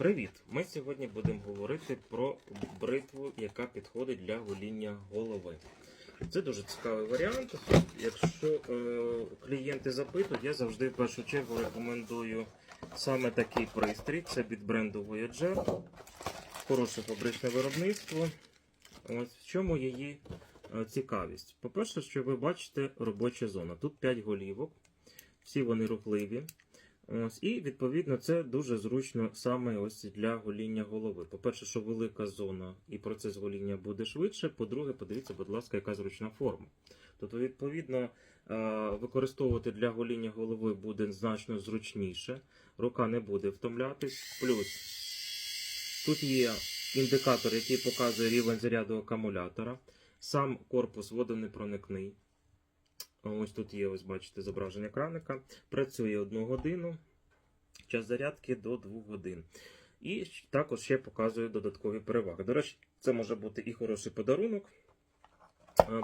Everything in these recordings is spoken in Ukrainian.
Привіт! Ми сьогодні будемо говорити про бритву, яка підходить для гоління голови. Це дуже цікавий варіант. Якщо е, клієнти запитують, я завжди в першу чергу рекомендую саме такий пристрій. Це від бренду Voyager. Хороше фабричне виробництво. Ось в чому її е, цікавість. По-перше, що ви бачите робоча зона. Тут 5 голівок, всі вони рухливі. Ось, і відповідно це дуже зручно саме ось для гоління голови. По-перше, що велика зона і процес гоління буде швидше. По-друге, подивіться, будь ласка, яка зручна форма. Тобто, відповідно, е, використовувати для гоління голови буде значно зручніше, рука не буде втомлятись. Плюс тут є індикатор, який показує рівень заряду акумулятора. Сам корпус водонепроникний. Ось тут є, ось бачите, зображення краника. Працює 1 годину, час зарядки до 2 годин. І також ще показує додаткові переваги. До речі, це може бути і хороший подарунок.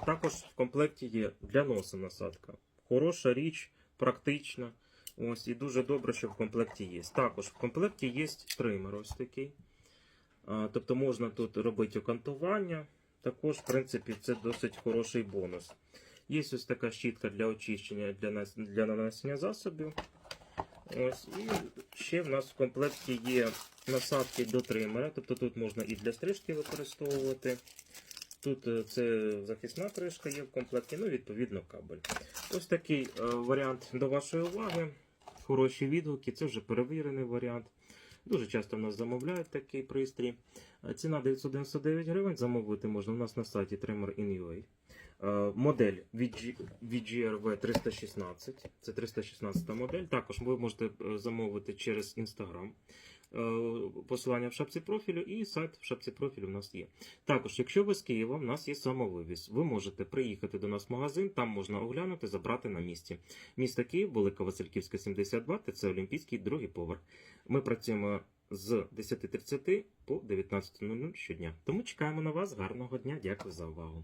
Також в комплекті є для носа насадка. Хороша річ, практична. Ось, і дуже добре, що в комплекті є. Також в комплекті є тример ось такий. Тобто можна тут робити окантування. Також, в принципі, це досить хороший бонус. Є ось така щітка для очищення для, для нанесення засобів. Ось, і ще в нас в комплекті є насадки до тримера, тобто тут можна і для стрижки використовувати. Тут е, це захисна кришка є в комплекті, ну, відповідно, кабель. Ось такий е, варіант до вашої уваги. Хороші відгуки, це вже перевірений варіант. Дуже часто в нас замовляють такий пристрій. Е, Ціна 999 гривень. Замовити можна у нас на сайті Trimmer.in.ua. Е, Модель VG, VGRV 316. Це 316 модель. Також ви можете е, замовити через Instagram. Е, Посилання в шапці профілю і сайт в шапці профілю у нас є. Також, якщо ви з Києва, у нас є самовивіз. Ви можете приїхати до нас в магазин, там можна оглянути, забрати на місці. Місто Київ, Велика Васильківська, 72, це Олімпійський, другий поверх. Ми працюємо з 10.30 по 19.00 щодня. Тому чекаємо на вас. Гарного дня. Дякую за увагу.